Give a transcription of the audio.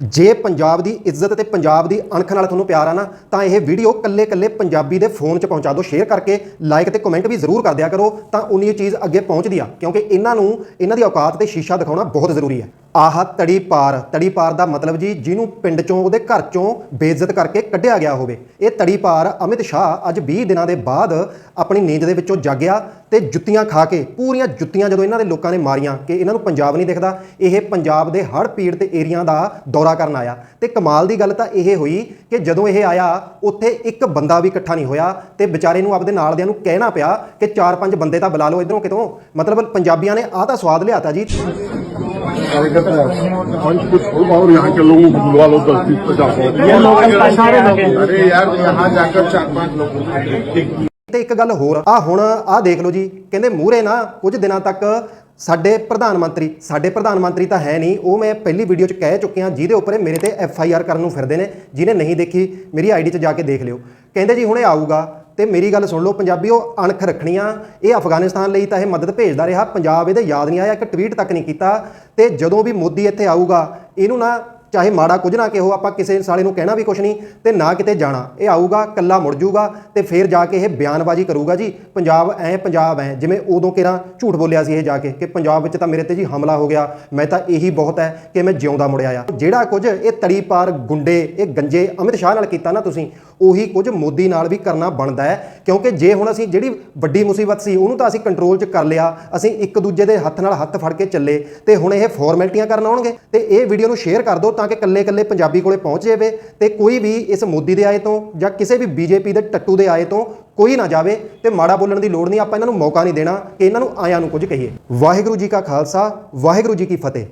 ਜੇ ਪੰਜਾਬ ਦੀ ਇੱਜ਼ਤ ਤੇ ਪੰਜਾਬ ਦੀ ਅਣਖ ਨਾਲ ਤੁਹਾਨੂੰ ਪਿਆਰ ਆ ਨਾ, ਤਾਂ ਇਹ ਵੀਡੀਓ ਕੱਲੇ ਕੱਲੇ ਪੰਜਾਬੀ ਦੇ ਫੋਨ 'ਚ ਪਹੁੰਚਾ ਦਿਓ ਸ਼ੇਅਰ ਕਰਕੇ ਲਾਈਕ ਤੇ ਕਮੈਂਟ ਵੀ ਜ਼ਰੂਰ ਕਰ ਦਿਆ ਕਰੋ, ਤਾਂ ਉਨੀ ਇਹ ਚੀਜ਼ ਅੱਗੇ ਪਹੁੰਚਦੀ ਆ, ਕਿਉਂਕਿ ਇਹਨਾਂ ਨੂੰ, ਇਹਨਾਂ ਦੀ ਔਕਾਤ ਤੇ ਸ਼ੀਸ਼ਾ ਦਿਖਾਉਣਾ ਬਹੁਤ ਜ਼ਰੂਰੀ ਹੈ। ਆਹ ਤੜੀ ਪਾਰ ਤੜੀ ਪਾਰ ਦਾ ਮਤਲਬ ਜੀ ਜਿਹਨੂੰ ਪਿੰਡ ਚੋਂ ਉਹਦੇ ਘਰ ਚੋਂ ਬੇਇੱਜ਼ਤ ਕਰਕੇ ਕੱਢਿਆ ਗਿਆ ਹੋਵੇ। ਇਹ ਤੜੀ ਪਾਰ ਅਮਿਤ ਸ਼ਾਹ ਅੱਜ 20 ਦਿਨਾਂ ਦੇ ਬਾਅਦ ਆਪਣੀ ਨੀਂਦ ਦੇ ਵਿੱਚੋਂ ਜਾਗਿਆ ਤੇ ਜੁੱਤੀਆਂ ਖਾ ਕੇ, ਪੂਰੀਆਂ ਜੁੱਤੀਆਂ ਜਦੋਂ ਇਹਨਾਂ ਦੇ ਲੋਕਾਂ ਨੇ ਮਾਰੀਆਂ ਕਿ ਇਹਨਾਂ ਨੂੰ ਪੰਜਾਬ ਨਹੀਂ ਦਿਖਦਾ, ਇਹ ਪੰਜਾਬ ਦੇ ਹੜ੍ਹ ਪੀੜਤ ਏਰੀਆ ਦਾ ਦੌਰਾ ਕਰਨ ਆਇਆ। ਤੇ ਕਮਾਲ ਦੀ ਗੱਲ ਤਾਂ ਇਹ ਹੋਈ ਕਿ ਜਦੋਂ ਇਹ ਆਇਆ, ਉੱਥੇ ਇੱਕ ਬੰਦਾ ਵੀ ਇਕੱਠਾ ਨਹੀਂ ਹੋਇਆ ਤੇ ਵਿਚਾਰੇ ਨੂੰ ਆਪਦੇ ਨਾਲ ਨਾਲਦਿਆਂ ਨੂੰ ਕਹਿਣਾ ਪਿਆ ਕਿ ਚਾਰ ਪੰਜ ਬੰਦੇ ਤਾਂ ਬੁਲਾ ਲਓ ਇਧਰੋਂ ਕਿਤੋਂ। ਮਤਲਬ ਪੰਜਾਬੀਆਂ ਨੇ ਆਹ ਤਾਂ ਸਵਾਦ ਲਿਆਤਾ ਜੀ। हकीकत है मंच कुछ होगा और यहाँ के लोगों को बुलवा लो दस बीस पचास ये लोकल सारे लोग अरे यार यहाँ जाकर चार पांच लोग ਤੇ ਇੱਕ ਗੱਲ ਹੋਰ ਆ ਹੁਣ ਆ ਦੇਖ ਲਓ ਜੀ ਕਹਿੰਦੇ ਮੂਹਰੇ ਨਾ ਕੁਝ ਦਿਨਾਂ ਤੱਕ ਸਾਡੇ ਪ੍ਰਧਾਨ ਮੰਤਰੀ ਸਾਡੇ ਪ੍ਰਧਾਨ ਮੰਤਰੀ ਤਾਂ ਹੈ ਨਹੀਂ ਉਹ ਮੈਂ ਪਹਿਲੀ ਵੀਡੀਓ 'ਚ ਕਹਿ ਚੁੱਕਿਆ ਜਿਹਦੇ ਉੱਪਰ ਇਹ ਮੇਰੇ ਤੇ ਐਫ ਆਈ ਆਰ ਕਰਨ ਨੂੰ ਫਿਰਦੇ ਨੇ ਜਿਹਨੇ ਨਹੀਂ ਦੇਖੀ ਮੇਰੀ ਆਈਡੀ 'ਚ ਜਾ ਕੇ ਦੇਖ ਲਿਓ ਕਹਿੰਦੇ ਜੀ ਹੁਣੇ ਆਊਗਾ ਤੇ ਮੇਰੀ ਗੱਲ ਸੁਣ ਲਓ, ਪੰਜਾਬੀਓ, ਅਣਖ ਰੱਖਣੀਆਂ, ਇਹ ਅਫਗਾਨਿਸਤਾਨ ਲਈ ਤਾਂ ਇਹ ਮਦਦ ਭੇਜਦਾ ਰਿਹਾ, ਪੰਜਾਬ ਇਹਦੇ ਯਾਦ ਨਹੀਂ ਆਇਆ, ਇੱਕ ਟਵੀਟ ਤੱਕ ਨਹੀਂ ਕੀਤਾ ਤੇ ਜਦੋਂ ਵੀ ਮੋਦੀ ਇੱਥੇ ਆਊਗਾ, ਇਹਨੂੰ ਨਾ ਚਾਹੇ ਮਾੜਾ ਕੁਝ ਨਾ ਕਿਹੋ, ਆਪਾਂ ਕਿਸੇ ਸਾਲੇ ਨੂੰ ਕਹਿਣਾ ਵੀ ਕੁਝ ਨਹੀਂ ਤੇ ਨਾ ਕਿਤੇ ਜਾਣਾ। ਇਹ ਆਊਗਾ ਕੱਲਾ ਮੁੜ ਜਾਊਗਾ ਤੇ ਫੇਰ ਜਾ ਕੇ ਇਹ ਬਿਆਨਬਾਜ਼ੀ ਕਰੂਗਾ ਜੀ। ਪੰਜਾਬ ਐ ਪੰਜਾਬ ਐ, ਜਿਵੇਂ ਉਦੋਂ ਕਿਰਾਂ ਝੂਠ ਬੋਲਿਆ ਸੀ ਇਹ ਜਾ ਕੇ ਕਿ ਪੰਜਾਬ ਵਿੱਚ ਤਾਂ ਮੇਰੇ ਤੇ ਜੀ ਹਮਲਾ ਹੋ ਗਿਆ, ਮੈਂ ਤਾਂ ਇਹੀ ਬਹੁਤ ਹੈ ਕਿ ਮੈਂ ਜਿਉਂਦਾ ਮੁੜਿਆ ਆ। ਜਿਹੜਾ ਕੁਝ ਇਹ ਤੜੀ ਪਾਰ ਗੁੰਡੇ, ਇਹ ਗੰਜੇ ਅਮਿਤ ਸ਼ਾਹ ਨਾਲ ਕੀਤਾ ਨਾ ਤੁਸੀਂ ਉਹੀ ਕੁਝ ਮੋਦੀ ਨਾਲ ਵੀ ਕਰਨਾ ਬਣਦਾ ਹੈ। ਕਿਉਂਕਿ ਜੇ ਹੁਣ ਅਸੀਂ ਜਿਹੜੀ ਵੱਡੀ ਮੁਸੀਬਤ ਸੀ, ਉਹਨੂੰ ਤਾਂ ਅਸੀਂ ਕੰਟਰੋਲ 'ਚ ਕਰ ਲਿਆ। ਅਸੀਂ ਇੱਕ ਦੂਜੇ ਦੇ ਹੱਥ ਨਾਲ ਹੱਥ ਫੜ ਕੇ ਚੱਲੇ ਤੇ ਹੁਣ ਇਹ ਫਾਰਮੈਲਿਟੀਆਂ ਕਰਨ ਆਉਣਗੇ। ਤੇ ਇਹ ਵੀਡੀਓ ਨੂੰ ਸ਼ੇਅਰ ਕਰ ਦਿਓ ਤਾਂ ਕਿ ਕੱਲੇ-ਕੱਲੇ ਪੰਜਾਬੀ ਕੋਲੇ ਪਹੁੰਚ ਜਾਵੇ ਤੇ ਕੋਈ ਵੀ ਇਸ ਮੋਦੀ ਦੇ ਆਏ ਤੋਂ ਜਾਂ ਕਿਸੇ ਵੀ ਬੀਜੇਪੀ ਦੇ ਟੱਟੂ ਦੇ ਆਏ ਤੋਂ ਕੋਈ ਨਾ ਜਾਵੇ ਤੇ ਮਾੜਾ ਬੋਲਣ ਦੀ ਲੋੜ ਨਹੀਂ, ਆਪਾਂ ਇਹਨਾਂ ਨੂੰ ਮੌਕਾ ਨਹੀਂ ਦੇਣਾ ਕਿ ਇਹਨਾਂ ਨੂੰ ਆਇਆਂ ਨੂੰ ਕੁਝ ਕਹੀਏ। ਵਾਹਿਗੁਰੂ ਜੀ ਕਾ ਖਾਲਸਾ, ਵਾਹਿਗੁਰੂ ਜੀ ਕੀ ਫਤਿਹ।